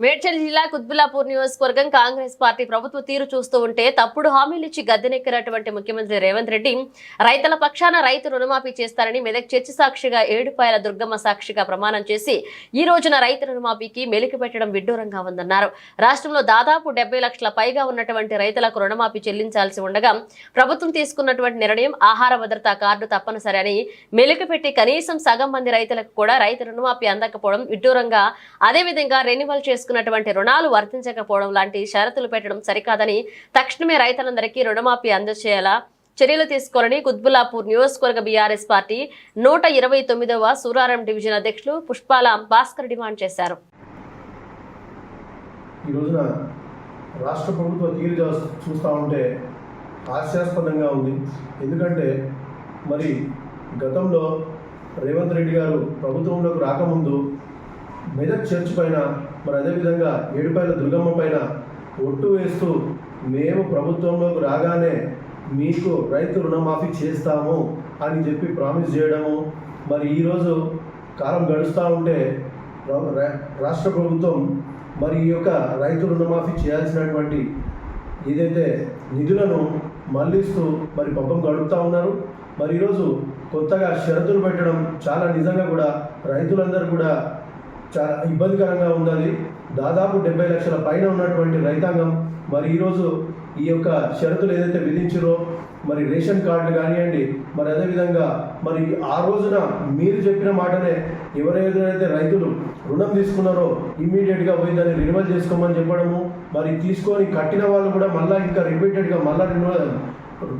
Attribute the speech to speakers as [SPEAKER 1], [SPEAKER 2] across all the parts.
[SPEAKER 1] మేడ్చల్ జిల్లా కుత్బులాపూర్ నియోజకవర్గం కాంగ్రెస్ పార్టీ ప్రభుత్వ తీరు చూస్తూ ఉంటే తప్పుడు హామీలు ఇచ్చి గద్దెనెక్కినటువంటి ముఖ్యమంత్రి రేవంత్ రెడ్డి రైతుల పక్షాన రైతు రుణమాఫీ చేస్తారని మెదక్ చర్చి సాక్షిగా ఏడుపాయల దుర్గమ్మ సాక్షిగా ప్రమాణం చేసి ఈ రోజున రైతు రుణమాఫీకి మెలికి పెట్టడం విడ్డూరంగా ఉందన్నారు. రాష్ట్రంలో దాదాపు డెబ్బై లక్షల పైగా ఉన్నటువంటి రైతులకు రుణమాఫీ చెల్లించాల్సి ఉండగా ప్రభుత్వం తీసుకున్నటువంటి నిర్ణయం ఆహార భద్రతా కార్డు తప్పనిసరి అని మెలికి పెట్టి కనీసం సగం మంది రైతులకు కూడా రైతు రుణమాఫీ అందకపోవడం విడ్డూరంగా అదేవిధంగా రెన్యువల్ తీసుకున్నటువంటి రుణాలు వర్తించకపోవడం లాంటి షరతులు పెట్టడం సరికాదని తక్షణమే రైతులందరికీ రుణమాఫీ అందజేయాలా చర్యలు తీసుకోవాలని కుత్బుల్లాపూర్ నియోజకవర్గ బీఆర్ఎస్ పార్టీ నూట ఇరవై తొమ్మిదవ సూరారం డివిజన్ అధ్యక్షులు పుష్పాల భాస్కర్ డిమాండ్ చేశారు.
[SPEAKER 2] ఈ రోజున రాష్ట్ర ప్రభుత్వ తీరు చూస్తూ ఉంటే హాస్యాస్పదంగా ఉంది. ఎందుకంటే మరి గతంలో రేవంత్ రెడ్డి గారు ప్రభుత్వంలోకి రాకముందు మెదక్ చర్చ్ పైన మరి అదేవిధంగా ఏడుపాయల దుర్గమ్మ పైన ఒట్టు వేస్తూ మేము ప్రభుత్వంలోకి రాగానే మీకు రైతు రుణమాఫీ చేస్తాము అని చెప్పి ప్రామిస్ చేయడము. మరి ఈరోజు కాలం గడుస్తూ ఉంటే రాష్ట్ర ప్రభుత్వం మరి ఈ యొక్క రైతు రుణమాఫీ చేయాల్సినటువంటి ఏదైతే నిధులను మళ్ళిస్తూ మరి పబ్బం గడుపుతూ ఉన్నారు. మరి ఈరోజు కొత్తగా షరతులు పెట్టడం చాలా నిజంగా కూడా రైతులందరూ కూడా చాలా ఇబ్బందికరంగా ఉన్నది దాదాపు డెబ్బై లక్షల పైన ఉన్నటువంటి రైతాంగం మరి ఈరోజు ఈ యొక్క షరతులు ఏదైతే విధించారో మరి రేషన్ కార్డులు కానివ్వండి మరి అదేవిధంగా మరి ఆ రోజున మీరు చెప్పిన మాటనే ఎవరెవరైతే రైతులు రుణం తీసుకున్నారో ఇమ్మీడియట్గా పోయి దాన్ని రినివల్ చేసుకోమని చెప్పడము మరి తీసుకొని కట్టిన వాళ్ళు కూడా మళ్ళీ ఇంకా రిపీటెడ్గా మళ్ళీ రినివల్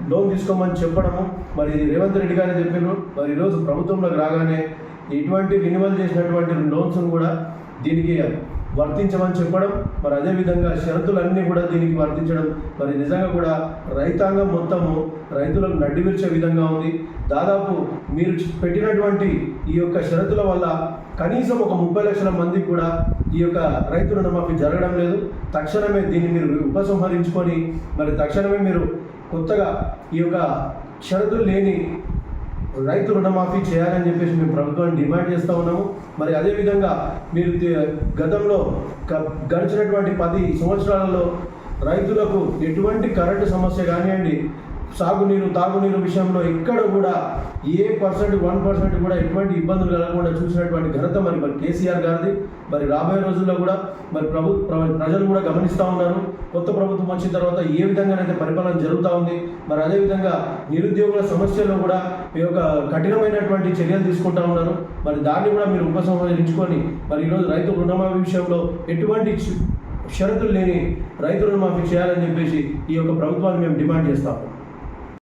[SPEAKER 2] లోన్ తీసుకోమని చెప్పడము మరి రేవంత్ రెడ్డి గారే చెప్పారు మరి ఈరోజు ప్రభుత్వంలోకి రాగానే ఎటువంటి రినివల్ చేసినటువంటి లోన్స్ కూడా దీనికి వర్తించమని చెప్పడం మరి అదేవిధంగా షరతులన్నీ కూడా దీనికి వర్తించడం మరి నిజంగా కూడా రైతాంగం మొత్తము రైతులకు నడ్డివిర్చే విధంగా ఉంది. దాదాపు మీరు పెట్టినటువంటి ఈ యొక్క షరతుల వల్ల కనీసం ఒక ముప్పై లక్షల మందికి కూడా ఈ యొక్క రైతు రుణమాఫీ జరగడం లేదు. తక్షణమే దీన్ని మీరు ఉపసంహరించుకొని మరి తక్షణమే మీరు కొత్తగా ఈ యొక్క షరతులు లేని రైతు రుణమాఫీ చేయాలని చెప్పేసి మేము ప్రభుత్వాన్ని డిమాండ్ చేస్తూ ఉన్నాము. మరి అదేవిధంగా మీరు గతంలో గ- గడిచినటువంటి పది సంవత్సరాలలో రైతులకు ఎటువంటి కరెంటు సమస్య కానివ్వండి సాగునీరు తాగునీరు విషయంలో ఎక్కడ కూడా ఏ పర్సెంట్ వన్ పర్సెంట్ కూడా ఎటువంటి ఇబ్బందులు కలగకుండా చూసినటువంటి ఘనత మరి మరి కేసీఆర్ గారిది. మరి రాబోయే రోజుల్లో కూడా మరి ప్రభు ప్ర- ప్రజలు కూడా గమనిస్తూ ఉన్నారు. కొత్త ప్రభుత్వం వచ్చిన తర్వాత ఏ విధంగానైతే పరిపాలన జరుగుతూ ఉంది మరి అదేవిధంగా నిరుద్యోగుల సమస్యల్లో కూడా ఈ యొక్క కఠినమైనటువంటి చర్యలు తీసుకుంటా ఉన్నారు. మరి దాన్ని కూడా మీరు ఉపసంహరించుకొని మరి ఈరోజు రైతు రుణమాఫీ విషయంలో ఎటువంటి షరతులు లేని రైతు రుణమాఫీ చేయాలని చెప్పేసి ఈ యొక్క ప్రభుత్వాన్ని మేము డిమాండ్ చేస్తాము